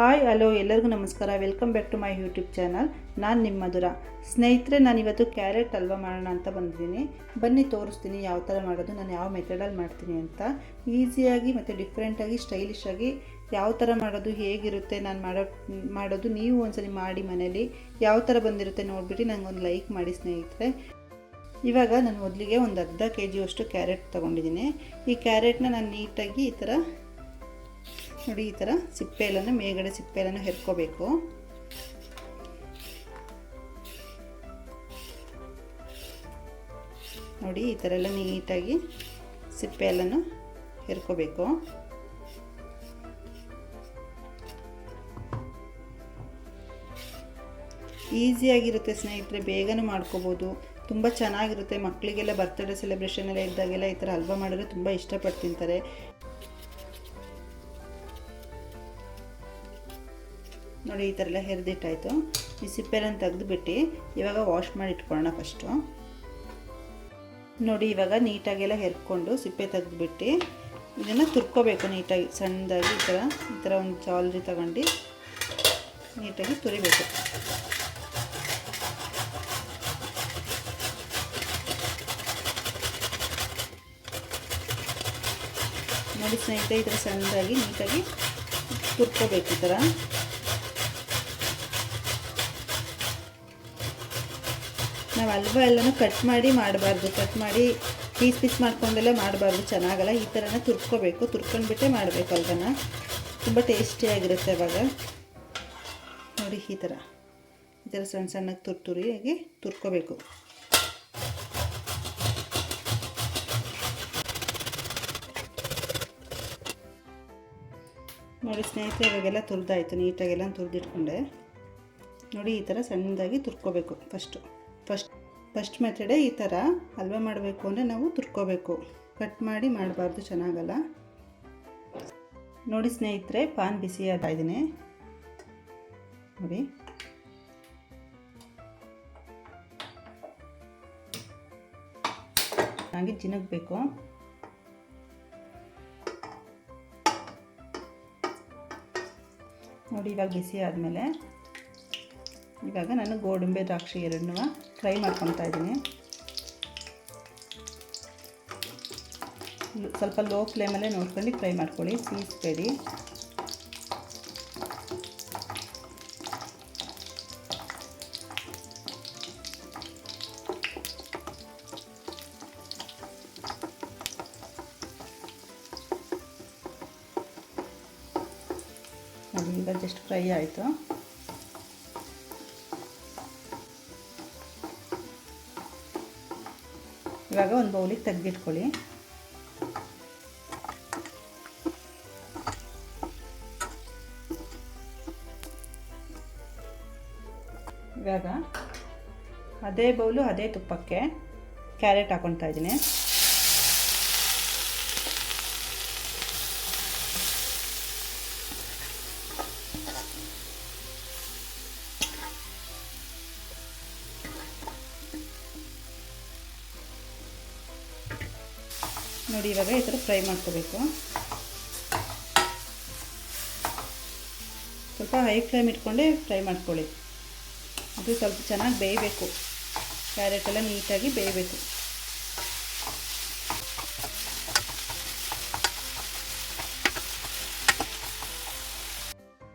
Hi, hello, ಎಲ್ಲರಿಗೂ ನಮಸ್ಕಾರ. Welcome back to my YouTube channel ನಾನು ನಿಮ್ಮ ಮಧುರ. ಸ್ನೇಹಿತರೆ ನಾನಿವತ್ತು ಕ್ಯಾರೆಟ್ ಹಲ್ವ ಮಾಡೋಣ ಅಂತ ಬಂದಿದ್ದೀನಿ. ಬನ್ನಿ, ತೋರಿಸ್ತೀನಿ ಯಾವ ಥರ ಮಾಡೋದು, ನಾನು ಯಾವ ಮೆಥಡಲ್ಲಿ ಮಾಡ್ತೀನಿ ಅಂತ. ಈಸಿಯಾಗಿ ಮತ್ತು ಡಿಫ್ರೆಂಟಾಗಿ ಸ್ಟೈಲಿಶ್ ಆಗಿ ಯಾವ ಥರ ಮಾಡೋದು, ಹೇಗಿರುತ್ತೆ, ನಾನು ಮಾಡೋ, ಮಾಡೋದು ನೀವು ಒಂದ್ಸಲಿ ಮಾಡಿ ಮನೇಲಿ. ಯಾವ ಥರ ಬಂದಿರುತ್ತೆ ನೋಡಿಬಿಟ್ಟು ನನಗೊಂದು ಲೈಕ್ ಮಾಡಿ ಸ್ನೇಹಿತರೆ. ಇವಾಗ ನಾನು ಮೊದಲಿಗೆ ಒಂದು ಅರ್ಧ ಕೆ ಜಿಯಷ್ಟು ಕ್ಯಾರೆಟ್ ತೊಗೊಂಡಿದ್ದೀನಿ. ಈ ಕ್ಯಾರೆಟ್ನ ನಾನು ನೀಟಾಗಿ ಈ ಥರ ನೋಡಿ ಈ ಥರ ಸಿಪ್ಪೆ ಎಲ್ಲನೂ ಮೇಲ್ಗಡೆ ಸಿಪ್ಪೆ ಹೆರ್ಕೋಬೇಕು. ನೋಡಿ ಈ ಥರ ಎಲ್ಲ ನೀಟಾಗಿ ಸಿಪ್ಪೆ ಎಲ್ಲನೂ ಹೆರ್ಕೋಬೇಕು. ಈಸಿಯಾಗಿರುತ್ತೆ ಸ್ನೇಹಿತರೆ, ಬೇಗನೂ ಮಾಡ್ಕೋಬೋದು. ತುಂಬ ಚೆನ್ನಾಗಿರುತ್ತೆ, ಮಕ್ಕಳಿಗೆಲ್ಲ ಬರ್ತ್ಡೇ ಸೆಲೆಬ್ರೇಷನ್ ಎಲ್ಲ ಇದ್ದಾಗೆಲ್ಲ ಈ ಥರ ಹಲ್ವಾ ಮಾಡಿದ್ರೆ ತುಂಬ ಇಷ್ಟಪಟ್ಟು ತಿಂತಾರೆ. ನೋಡಿ, ಈ ಥರ ಎಲ್ಲ ಹೆರಿದಿಟ್ಟಾಯಿತು. ಈ ಸಿಪ್ಪೆಯನ್ನು ತೆಗೆದುಬಿಟ್ಟು ಇವಾಗ ವಾಶ್ ಮಾಡಿ ಇಟ್ಕೊಳ್ಳೋಣ ಫಸ್ಟು ನೋಡಿ, ಇವಾಗ ನೀಟಾಗೆಲ್ಲ ಹೆರ್ಕೊಂಡು ಸಿಪ್ಪೆ ತೆಗೆದುಬಿಟ್ಟು ಇದನ್ನು ತುರ್ಕೋಬೇಕು ನೀಟಾಗಿ, ಸಣ್ಣದಾಗಿ ಈ ಥರ ಈ ಥರ ಒಂದು ಚಾಲ್ರಿ ತಗೊಂಡು ನೀಟಾಗಿ ತುರಿಬೇಕು. ನೋಡಿ ಸ್ನೇಹಿತರೆ, ಈ ಥರ ಸಣ್ಣದಾಗಿ ನೀಟಾಗಿ ತುರ್ಕೋಬೇಕು ಈ ಥರ. ನಾವು ಹಲ್ವಾ ಎಲ್ಲನೂ ಕಟ್ ಮಾಡಿ ಮಾಡಬಾರ್ದು. ಕಟ್ ಮಾಡಿ ಪೀಸ್ ಪೀಸ್ ಮಾಡ್ಕೊಂಡೆಲ್ಲ ಮಾಡಬಾರ್ದು. ಚೆನ್ನಾಗಲ್ಲ. ಈ ಥರನ ತುರ್ಕೋಬೇಕು. ತುರ್ಕೊಂಡ್ಬಿಟ್ಟೆ ಮಾಡಬೇಕು ಅಲ್ವನ? ತುಂಬ ಟೇಸ್ಟಿಯಾಗಿರುತ್ತೆ ಅವಾಗ ನೋಡಿ ಈ ಥರ ಈ ಥರ ಸಣ್ಣ ಸಣ್ಣಗೆ ತುರ್ತುರಿಯಾಗಿ ತುರ್ಕೋಬೇಕು. ನೋಡಿ ಸ್ನೇಹಿತರೆ, ಇವಾಗೆಲ್ಲ ತುರಿದಾಯಿತು. ನೀಟಾಗೆಲ್ಲ ತುರಿದಿಟ್ಕೊಂಡೆ. ನೋಡಿ ಈ ಥರ ಸಣ್ಣದಾಗಿ ತುರ್ಕೋಬೇಕು ಫಸ್ಟು. ಫಸ್ಟ್ ಫಸ್ಟ್ ಮೆಥಡೇ ಈ ಥರ ಹಲ್ವ ಮಾಡಬೇಕು ಅಂದರೆ ನಾವು ತುರ್ಕೋಬೇಕು. ಕಟ್ ಮಾಡಿ ಮಾಡಬಾರ್ದು, ಚೆನ್ನಾಗಲ್ಲ. ನೋಡಿ ಸ್ನೇಹಿತರೆ, ಪಾನ್ ಬಿಸಿ ಇದ್ದೀನಿ. ನೋಡಿ. ಹಾಗೆ ಜಿನಗಬೇಕು ನೋಡಿ, ಇವಾಗ ಬಿಸಿ ಆದಮೇಲೆ. ಇವಾಗ ನಾನು ಗೋಡಂಬೆ ದ್ರಾಕ್ಷಿ ಎರಡನ್ನೂ ಫ್ರೈ ಮಾಡ್ಕೊತಾ ಇದ್ದೀನಿ. ಸ್ವಲ್ಪ ಲೋ ಫ್ಲೇಮಲ್ಲೇ ನೋಡ್ಕೊಂಡು ಫ್ರೈ ಮಾಡ್ಕೊಳ್ಳಿ, ಸೀಸ್ಬೇಡಿ. ಜಸ್ಟ್ ಫ್ರೈ ಆಯಿತು. ಇವಾಗ ಒಂದು ಬೌಲಿಗೆ ತೆಗೆದಿಟ್ಕೊಳ್ಳಿ. ಇವಾಗ ಅದೇ ಬೌಲು ಅದೇ ತುಪ್ಪಕ್ಕೆ ಕ್ಯಾರೆಟ್ ಹಾಕೊತಾ ಇದ್ದೀನಿ. ನೋಡಿ, ಇವಾಗ ಈ ಥರ ಫ್ರೈ ಮಾಡ್ಕೋಬೇಕು. ಸ್ವಲ್ಪ ಹೈ ಫ್ಲೇಮ್ ಇಟ್ಕೊಂಡೆ ಫ್ರೈ ಮಾಡ್ಕೊಳ್ಳಿ. ಅದು ಸ್ವಲ್ಪ ಚೆನ್ನಾಗಿ ಬೇಯಬೇಕು. ಕ್ಯಾರೆಟ್ ಎಲ್ಲ ನೀಟಾಗಿ ಬೇಯಬೇಕು.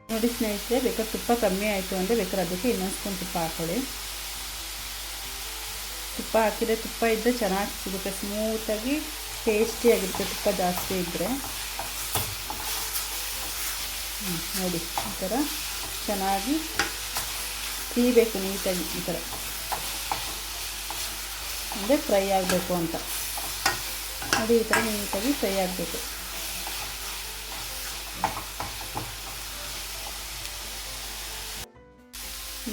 ನೋಡಿ ಸ್ನೇಹಿತರೆ, ಬೇಕಾದ್ರೆ ತುಪ್ಪ ಕಮ್ಮಿ ಆಯಿತು ಅಂದರೆ ಬೇಕಾದ್ರೆ ಅದಕ್ಕೆ ಇನ್ನೊಂದು ಸ್ಪೂನ್ ತುಪ್ಪ ಹಾಕೊಳ್ಳಿ. ತುಪ್ಪ ಹಾಕಿದರೆ ತುಪ್ಪ ಇದ್ದರೆ ಚೆನ್ನಾಗಿ ಸಿಗುತ್ತೆ. ಸ್ಮೂತಾಗಿ ಟೇಸ್ಟಿಯಾಗಿರುತ್ತೆ ತುಪ್ಪ ಜಾಸ್ತಿ ಇದ್ದರೆ ನೋಡಿ, ಈ ಥರ ಚೆನ್ನಾಗಿ ಕೀಬೇಕು ನೀಟಾಗಿ, ಈ ಥರ ಅಂದರೆ ಫ್ರೈ ಆಗಬೇಕು ಅಂತ. ನೋಡಿ, ಈ ಥರ ನೀಟಾಗಿ ಫ್ರೈ ಆಗಬೇಕು.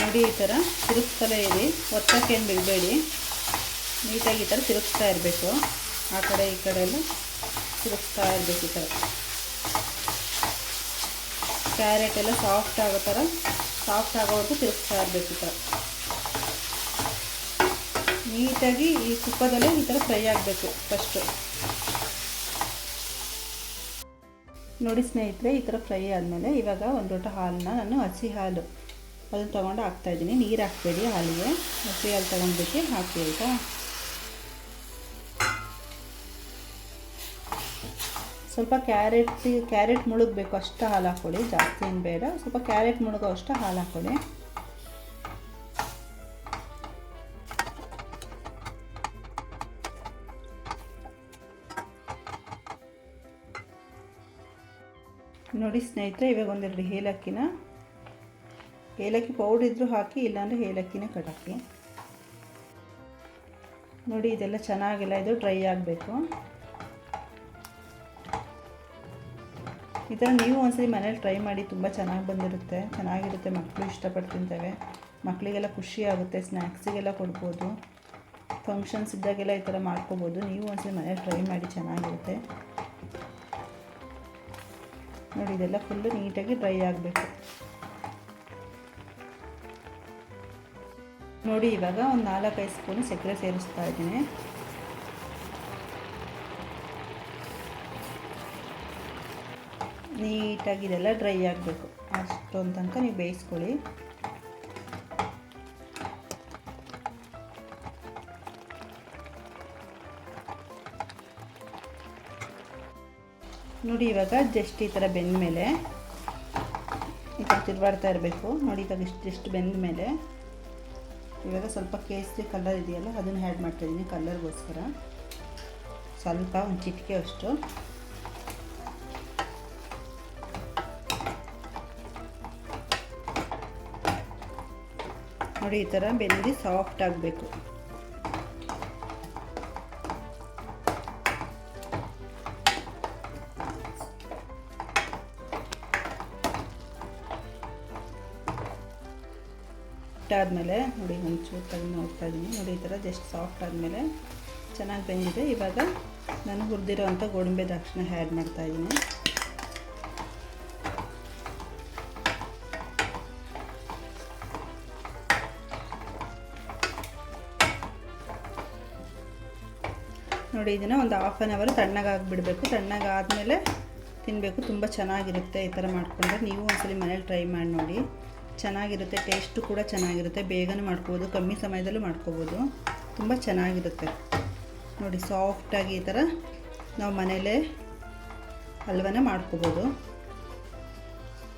ನೋಡಿ, ಈ ಥರ ತಿರುಗಿಸ್ತಲೇ ಇರಿ. ಒತ್ತಕ್ಕೇನು ಬಿಡಬೇಡಿ. ನೀಟಾಗಿ ಈ ಥರ ತಿರುಗಿಸ್ತಾ ಇರಬೇಕು. ಆ ಕಡೆ ಈ ಕಡೆ ಎಲ್ಲ ತಿರುಗಿಸ್ತಾ ಇರಬೇಕು ಈ ಥರ. ಕ್ಯಾರೆಟ್ ಎಲ್ಲ ಸಾಫ್ಟ್ ಆಗೋ ಥರ ಸಾಫ್ಟ್ ಆಗೋವರೆಗೂ ತಿರುಗಿಸ್ತಾ ಇರಬೇಕು ಈ ನೀಟಾಗಿ ಈ ತುಪ್ಪದಲ್ಲೇ ಈ ಥರ ಫ್ರೈ ಆಗಬೇಕು ಫಸ್ಟು ನೋಡಿ ಸ್ನೇಹಿತರೆ, ಈ ಥರ ಫ್ರೈ ಆದಮೇಲೆ ಇವಾಗ ಒಂದು ಲೋಟ ಹಾಲನ್ನ ನಾನು ಹಸಿ ಹಾಲು, ಅದನ್ನು ತೊಗೊಂಡು ಹಾಕ್ತಾಯಿದ್ದೀನಿ ನೀರು ಹಾಕ್ಬೇಡಿ ಹಾಲಿಗೆ. ಹಸಿ ಹಾಲು ತೊಗೊಂಡ್ಬಿಟ್ಟು ಹಾಕಿ ಆಯಿತಾ? ಸ್ವಲ್ಪ ಕ್ಯಾರೆಟ್ ಕ್ಯಾರೆಟ್ ಮುಳುಗಬೇಕು ಅಷ್ಟು ಹಾಲು ಹಾಕ್ಕೊಳ್ಳಿ ಜಾಸ್ತಿ ಏನು ಬೇಡ. ಸ್ವಲ್ಪ ಕ್ಯಾರೆಟ್ ಮುಳುಗೋ ಅಷ್ಟು ಹಾಲು ಹಾಕ್ಕೊಳ್ಳಿ ನೋಡಿ ಸ್ನೇಹಿತರೆ, ಇವಾಗ ಒಂದೆರಡು ಏಲಕ್ಕಿನ. ಏಲಕ್ಕಿ ಪೌಡ್ರ್ ಇದ್ದರೂ ಹಾಕಿ, ಇಲ್ಲಾಂದರೆ ಏಲಕ್ಕಿನೇ ಕಟಾಕಿ ನೋಡಿ, ಇದೆಲ್ಲ ಚೆನ್ನಾಗಿಲ್ಲ. ಇದು ಡ್ರೈ ಆಗಬೇಕು. ಈ ಥರ ನೀವು ಒಂದ್ಸರಿ ಮನೇಲಿ ಟ್ರೈ ಮಾಡಿ, ತುಂಬ ಚೆನ್ನಾಗಿ ಬಂದಿರುತ್ತೆ, ಚೆನ್ನಾಗಿರುತ್ತೆ ಮಕ್ಕಳು ಇಷ್ಟಪಟ್ಟು ತಿಂತವೆ ಮಕ್ಕಳಿಗೆಲ್ಲ ಖುಷಿ ಆಗುತ್ತೆ ಸ್ನ್ಯಾಕ್ಸಿಗೆಲ್ಲ ಕೊಡ್ಬೋದು. ಫಂಕ್ಷನ್ಸ್ ಇದ್ದಾಗೆಲ್ಲ ಈ ಥರ ಮಾಡ್ಕೋಬೋದು. ನೀವು ಒಂದ್ಸರಿ ಮನೇಲಿ ಟ್ರೈ ಮಾಡಿ, ಚೆನ್ನಾಗಿರುತ್ತೆ. ನೋಡಿ, ಇದೆಲ್ಲ ಫುಲ್ಲು ನೀಟಾಗಿ ಡ್ರೈ ಆಗಬೇಕು. ನೋಡಿ, ಇವಾಗ ಒಂದು ನಾಲ್ಕೈದು ಸ್ಪೂನು ಸಕ್ಕರೆ ಸೇರಿಸ್ತಾ ಇದ್ದೀನಿ. ನೀಟಾಗಿ ಇದೆಲ್ಲ ಡ್ರೈ ಆಗಬೇಕು. ಅಷ್ಟೊಂದು ತನಕ ನೀವು ಬೇಯಿಸ್ಕೊಳ್ಳಿ. ನೋಡಿ, ಇವಾಗ ಜಸ್ಟ್ ಈ ಥರ ಬೆಂದ ಮೇಲೆ ಈ ಥರ ತಿರುವಾಡ್ತಾ ಇರಬೇಕು. ನೋಡಿ, ಇವಾಗ ಇಷ್ಟು ಜಸ್ಟ್ ಬೆಂದ ಮೇಲೆ ಇವಾಗ ಸ್ವಲ್ಪ ಕೇಸರಿ ಕಲರ್ ಇದೆಯಲ್ಲ, ಅದನ್ನು ಆ್ಯಡ್ ಮಾಡ್ತಾಯಿದ್ದೀನಿ ಕಲರ್ಗೋಸ್ಕರ ಸ್ವಲ್ಪ ಒಂದು ಚಿಟಿಕೆ ಅಷ್ಟು. ನೋಡಿ, ಈ ಥರ ಬೆಂದು ಸಾಫ್ಟ್ ಆಗಬೇಕು. ಆದಮೇಲೆ ನೋಡಿ, ಒಂಚೂರು ತೆಗೆದು ನೋಡ್ತಾ ಇದ್ದೀನಿ ನೋಡಿ, ಈ ಥರ ಜಸ್ಟ್ ಸಾಫ್ಟ್ ಆದಮೇಲೆ ಚೆನ್ನಾಗಿ ಬೆಂದಿದೆ. ಇವಾಗ ನಾನು ಹುರಿದಿರೋ ಅಂಥ ಗೋಡಂಬಿ ದ್ರಾಕ್ಷಿನ ಆ್ಯಡ್ ಮಾಡ್ತಾ ನೋಡಿ, ಇದನ್ನು ಒಂದು ಹಾಫ್ ಆನ್ ಅವರ್ ತಣ್ಣಗಾಗಿ ಬಿಡಬೇಕು. ತಣ್ಣಗಾದಮೇಲೆ ತಿನ್ನಬೇಕು ತುಂಬ ಚೆನ್ನಾಗಿರುತ್ತೆ ಈ ಥರ ಮಾಡಿಕೊಂಡ್ರೆ. ನೀವು ಒಂದ್ಸಲಿ ಮನೇಲಿ ಟ್ರೈ ಮಾಡಿ ನೋಡಿ. ಚೆನ್ನಾಗಿರುತ್ತೆ. ಟೇಸ್ಟು ಕೂಡ ಚೆನ್ನಾಗಿರುತ್ತೆ. ಬೇಗನೂ ಮಾಡ್ಕೋಬೋದು. ಕಮ್ಮಿ ಸಮಯದಲ್ಲೂ ಮಾಡ್ಕೋಬೋದು. ತುಂಬ ಚೆನ್ನಾಗಿರುತ್ತೆ. ನೋಡಿ ಸಾಫ್ಟಾಗಿ ಈ ಥರ ನಾವು ಮನೇಲೇ ಹಲ್ವನ ಮಾಡ್ಕೋಬೋದು.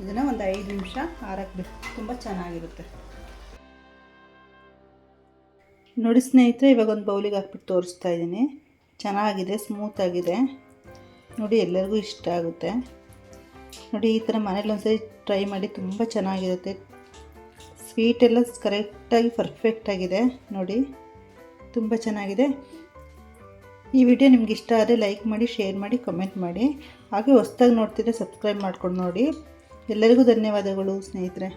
ಇದನ್ನು ಒಂದು ಐದು ನಿಮಿಷ ಬಿಟ್ಟು ತುಂಬ ಚೆನ್ನಾಗಿರುತ್ತೆ. ನೋಡಿ ಸ್ನೇಹಿತರೆ, ಇವಾಗ ಒಂದು ಬೌಲಿಗೆ ಹಾಕ್ಬಿಟ್ಟು ತೋರಿಸ್ತಾ ಇದ್ದೀನಿ. ಚೆನ್ನಾಗಿದೆ ಸ್ಮೂತಾಗಿದೆ ನೋಡಿ, ಎಲ್ಲರಿಗೂ ಇಷ್ಟ ಆಗುತ್ತೆ. ನೋಡಿ, ಈ ಥರ ಮನೇಲಿ ಒಂದ್ಸರಿ ಟ್ರೈ ಮಾಡಿ ತುಂಬ ಚೆನ್ನಾಗಿರುತ್ತೆ. ಸ್ವೀಟ್ ಎಲ್ಲ ಕರೆಕ್ಟಾಗಿ ಪರ್ಫೆಕ್ಟಾಗಿದೆ ನೋಡಿ, ತುಂಬ ಚೆನ್ನಾಗಿದೆ. ಈ ವಿಡಿಯೋ ನಿಮ್ಗೆ ಇಷ್ಟ ಆದರೆ ಲೈಕ್ ಮಾಡಿ ಶೇರ್ ಮಾಡಿ ಕಮೆಂಟ್ ಮಾಡಿ. ಹಾಗೆ ಹೊಸ್ದಾಗಿ ನೋಡ್ತಿದ್ರೆ ಸಬ್ಸ್ಕ್ರೈಬ್ ಮಾಡ್ಕೊಂಡು ನೋಡಿ. ಎಲ್ಲರಿಗೂ ಧನ್ಯವಾದಗಳು ಸ್ನೇಹಿತರೆ.